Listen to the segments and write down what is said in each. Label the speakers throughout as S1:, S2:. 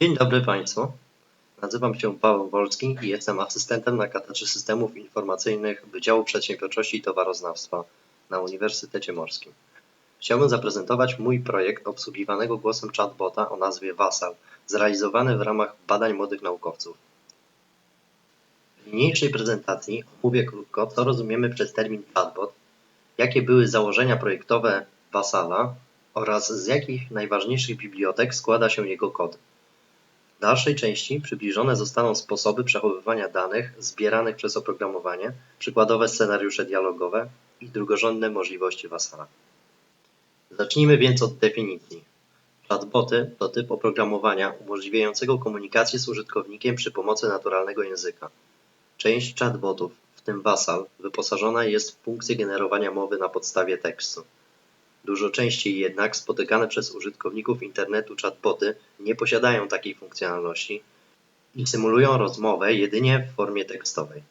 S1: Dzień dobry Państwu. Nazywam się Paweł Wolski i jestem asystentem na katedrze systemów informacyjnych Wydziału Przedsiębiorczości i Towaroznawstwa na Uniwersytecie Morskim. Chciałbym zaprezentować mój projekt obsługiwanego głosem chatbota o nazwie Wasal, zrealizowany w ramach badań młodych naukowców. W niniejszej prezentacji omówię krótko, co rozumiemy przez termin chatbot, jakie były założenia projektowe Wasala oraz z jakich najważniejszych bibliotek składa się jego kod. W dalszej części przybliżone zostaną sposoby przechowywania danych zbieranych przez oprogramowanie, przykładowe scenariusze dialogowe i drugorzędne możliwości Wasala. Zacznijmy więc od definicji. Chatboty to typ oprogramowania umożliwiającego komunikację z użytkownikiem przy pomocy naturalnego języka. Część chatbotów, w tym Wasal, wyposażona jest w funkcję generowania mowy na podstawie tekstu. Dużo częściej jednak spotykane przez użytkowników internetu chatboty nie posiadają takiej funkcjonalności i symulują rozmowę jedynie w formie tekstowej.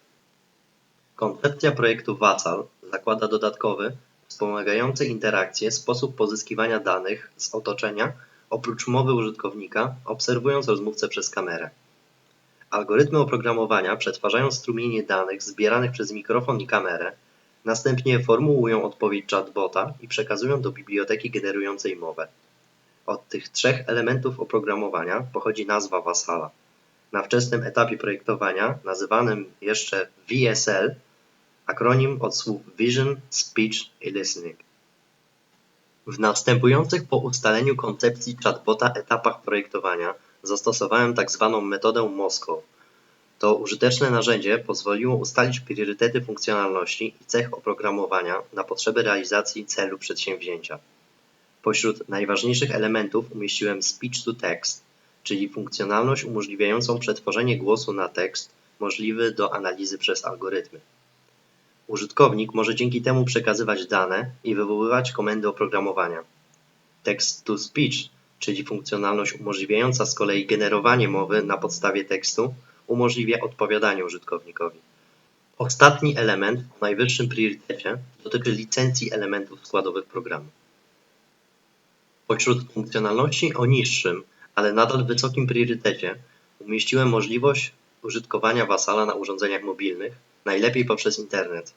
S1: Koncepcja projektu Wasal zakłada dodatkowy, wspomagający interakcję sposób pozyskiwania danych z otoczenia oprócz mowy użytkownika, obserwując rozmówcę przez kamerę. Algorytmy oprogramowania przetwarzają strumienie danych zbieranych przez mikrofon i kamerę, następnie formułują odpowiedź chatbota i przekazują do biblioteki generującej mowę. Od tych trzech elementów oprogramowania pochodzi nazwa Wasala. Na wczesnym etapie projektowania, nazywanym jeszcze VSL, akronim od słów Vision, Speech i Listening. W następujących po ustaleniu koncepcji chatbota etapach projektowania zastosowałem tak zwaną metodę Moscow. To użyteczne narzędzie pozwoliło ustalić priorytety funkcjonalności i cech oprogramowania na potrzeby realizacji celu przedsięwzięcia. Pośród najważniejszych elementów umieściłem speech to text, czyli funkcjonalność umożliwiającą przetworzenie głosu na tekst możliwy do analizy przez algorytmy. Użytkownik może dzięki temu przekazywać dane i wywoływać komendy oprogramowania. Text to speech, czyli funkcjonalność umożliwiająca z kolei generowanie mowy na podstawie tekstu, umożliwia odpowiadanie użytkownikowi. Ostatni element o najwyższym priorytecie dotyczy licencji elementów składowych programu. Pośród funkcjonalności o niższym, ale nadal wysokim priorytecie umieściłem możliwość użytkowania Wasala na urządzeniach mobilnych, najlepiej poprzez internet.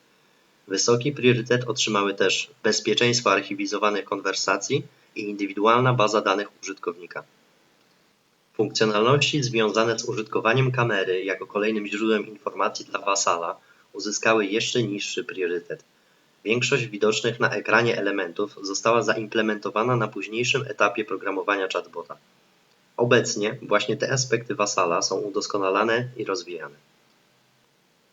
S1: Wysoki priorytet otrzymały też bezpieczeństwo archiwizowanych konwersacji i indywidualna baza danych użytkownika. Funkcjonalności związane z użytkowaniem kamery jako kolejnym źródłem informacji dla Wasala uzyskały jeszcze niższy priorytet. Większość widocznych na ekranie elementów została zaimplementowana na późniejszym etapie programowania chatbota. Obecnie właśnie te aspekty Wasala są udoskonalane i rozwijane.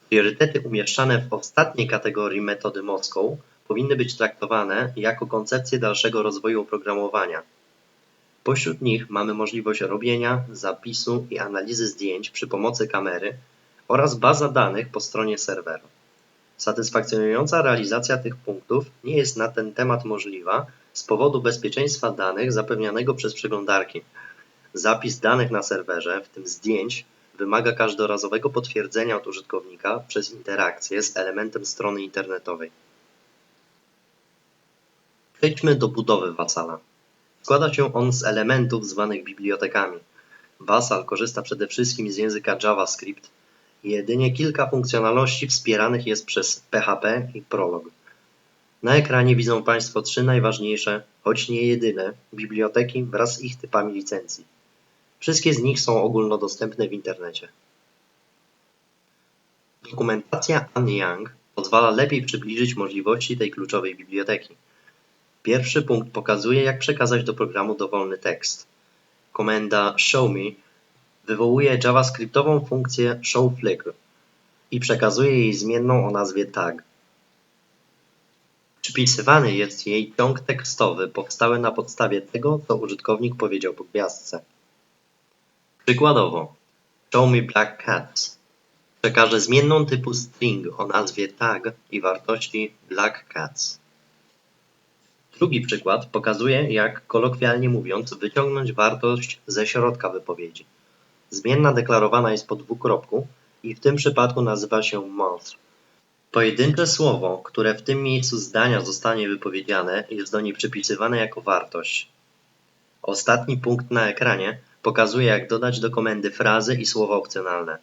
S1: Priorytety umieszczane w ostatniej kategorii metody Moscow powinny być traktowane jako koncepcje dalszego rozwoju oprogramowania. Pośród nich mamy możliwość robienia, zapisu i analizy zdjęć przy pomocy kamery oraz baza danych po stronie serwera. Satysfakcjonująca realizacja tych punktów nie jest na ten temat możliwa z powodu bezpieczeństwa danych zapewnianego przez przeglądarki. Zapis danych na serwerze, w tym zdjęć, wymaga każdorazowego potwierdzenia od użytkownika przez interakcję z elementem strony internetowej. Przejdźmy do budowy Wasala. Składa się on z elementów zwanych bibliotekami. Wasal korzysta przede wszystkim z języka JavaScript jedynie kilka funkcjonalności wspieranych jest przez PHP i Prolog. Na ekranie widzą Państwo trzy najważniejsze, choć nie jedyne, biblioteki wraz z ich typami licencji. Wszystkie z nich są ogólnodostępne w internecie. Dokumentacja Anne Young pozwala lepiej przybliżyć możliwości tej kluczowej biblioteki. Pierwszy punkt pokazuje, jak przekazać do programu dowolny tekst. Komenda showMe wywołuje javascriptową funkcję showFlicker i przekazuje jej zmienną o nazwie tag. Przypisywany jest jej ciąg tekstowy powstały na podstawie tego, co użytkownik powiedział po gwiazdce. Przykładowo, show me black cats przekaże zmienną typu string o nazwie tag i wartości black cats. Drugi przykład pokazuje, jak kolokwialnie mówiąc, wyciągnąć wartość ze środka wypowiedzi. Zmienna deklarowana jest po dwukropku i w tym przypadku nazywa się month. Pojedyncze słowo, które w tym miejscu zdania zostanie wypowiedziane, jest do niej przypisywane jako wartość. Ostatni punkt na ekranie pokazuje jak dodać do komendy frazy i słowa opcjonalne.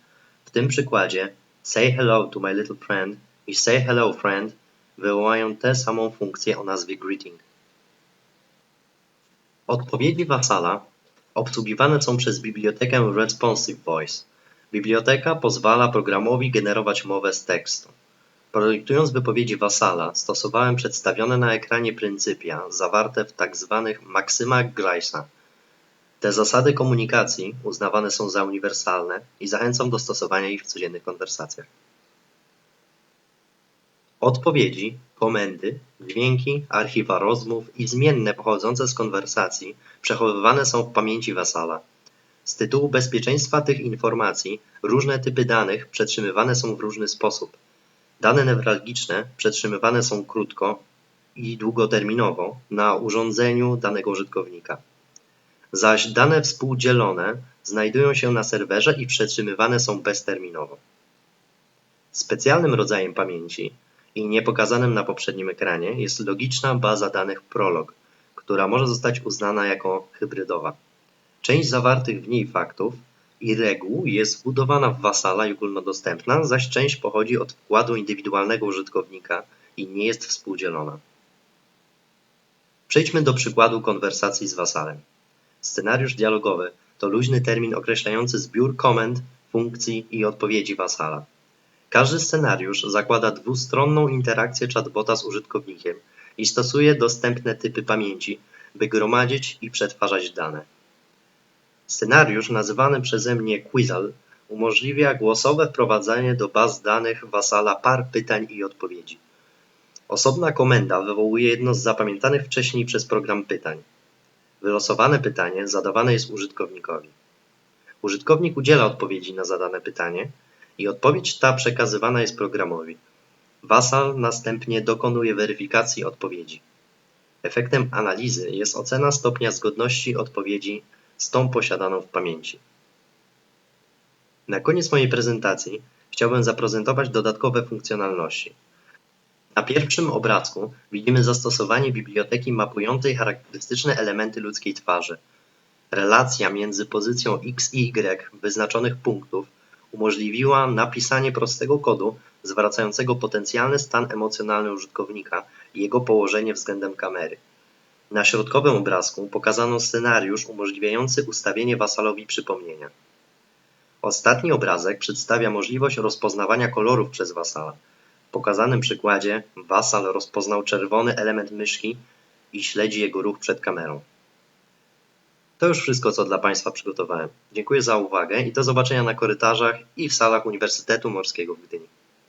S1: W tym przykładzie say hello to my little friend i say hello friend wywołają tę samą funkcję o nazwie greeting. Odpowiedzi wasala obsługiwane są przez bibliotekę Responsive Voice. Biblioteka pozwala programowi generować mowę z tekstu. Projektując wypowiedzi wasala, stosowałem przedstawione na ekranie pryncypia zawarte w tzw. maksymach Grice'a. Te zasady komunikacji uznawane są za uniwersalne i zachęcam do stosowania ich w codziennych konwersacjach. Odpowiedzi, komendy, dźwięki, archiwa rozmów i zmienne pochodzące z konwersacji przechowywane są w pamięci wasala. Z tytułu bezpieczeństwa tych informacji różne typy danych przetrzymywane są w różny sposób. Dane newralgiczne przetrzymywane są krótko i długoterminowo na urządzeniu danego użytkownika, zaś dane współdzielone znajdują się na serwerze i przetrzymywane są bezterminowo. Specjalnym rodzajem pamięci i niepokazanym na poprzednim ekranie jest logiczna baza danych Prolog, która może zostać uznana jako hybrydowa. Część zawartych w niej faktów i reguł jest wbudowana w wasala i ogólnodostępna, zaś część pochodzi od wkładu indywidualnego użytkownika i nie jest współdzielona. Przejdźmy do przykładu konwersacji z wasalem. Scenariusz dialogowy to luźny termin określający zbiór komend, funkcji i odpowiedzi wasala. Każdy scenariusz zakłada dwustronną interakcję chatbota z użytkownikiem i stosuje dostępne typy pamięci, by gromadzić i przetwarzać dane. Scenariusz nazywany przeze mnie Quizal umożliwia głosowe wprowadzanie do baz danych wasala par pytań i odpowiedzi. Osobna komenda wywołuje jedno z zapamiętanych wcześniej przez program pytań. Wylosowane pytanie zadawane jest użytkownikowi. Użytkownik udziela odpowiedzi na zadane pytanie i odpowiedź ta przekazywana jest programowi. Wasal następnie dokonuje weryfikacji odpowiedzi. Efektem analizy jest ocena stopnia zgodności odpowiedzi z tą posiadaną w pamięci. Na koniec mojej prezentacji chciałbym zaprezentować dodatkowe funkcjonalności. Na pierwszym obrazku widzimy zastosowanie biblioteki mapującej charakterystyczne elementy ludzkiej twarzy. Relacja między pozycją x i y wyznaczonych punktów umożliwiła napisanie prostego kodu zwracającego potencjalny stan emocjonalny użytkownika i jego położenie względem kamery. Na środkowym obrazku pokazano scenariusz umożliwiający ustawienie wasalowi przypomnienia. Ostatni obrazek przedstawia możliwość rozpoznawania kolorów przez wasala. W pokazanym przykładzie wasal rozpoznał czerwony element myszki i śledzi jego ruch przed kamerą. To już wszystko, co dla Państwa przygotowałem. Dziękuję za uwagę i do zobaczenia na korytarzach i w salach Uniwersytetu Morskiego w Gdyni.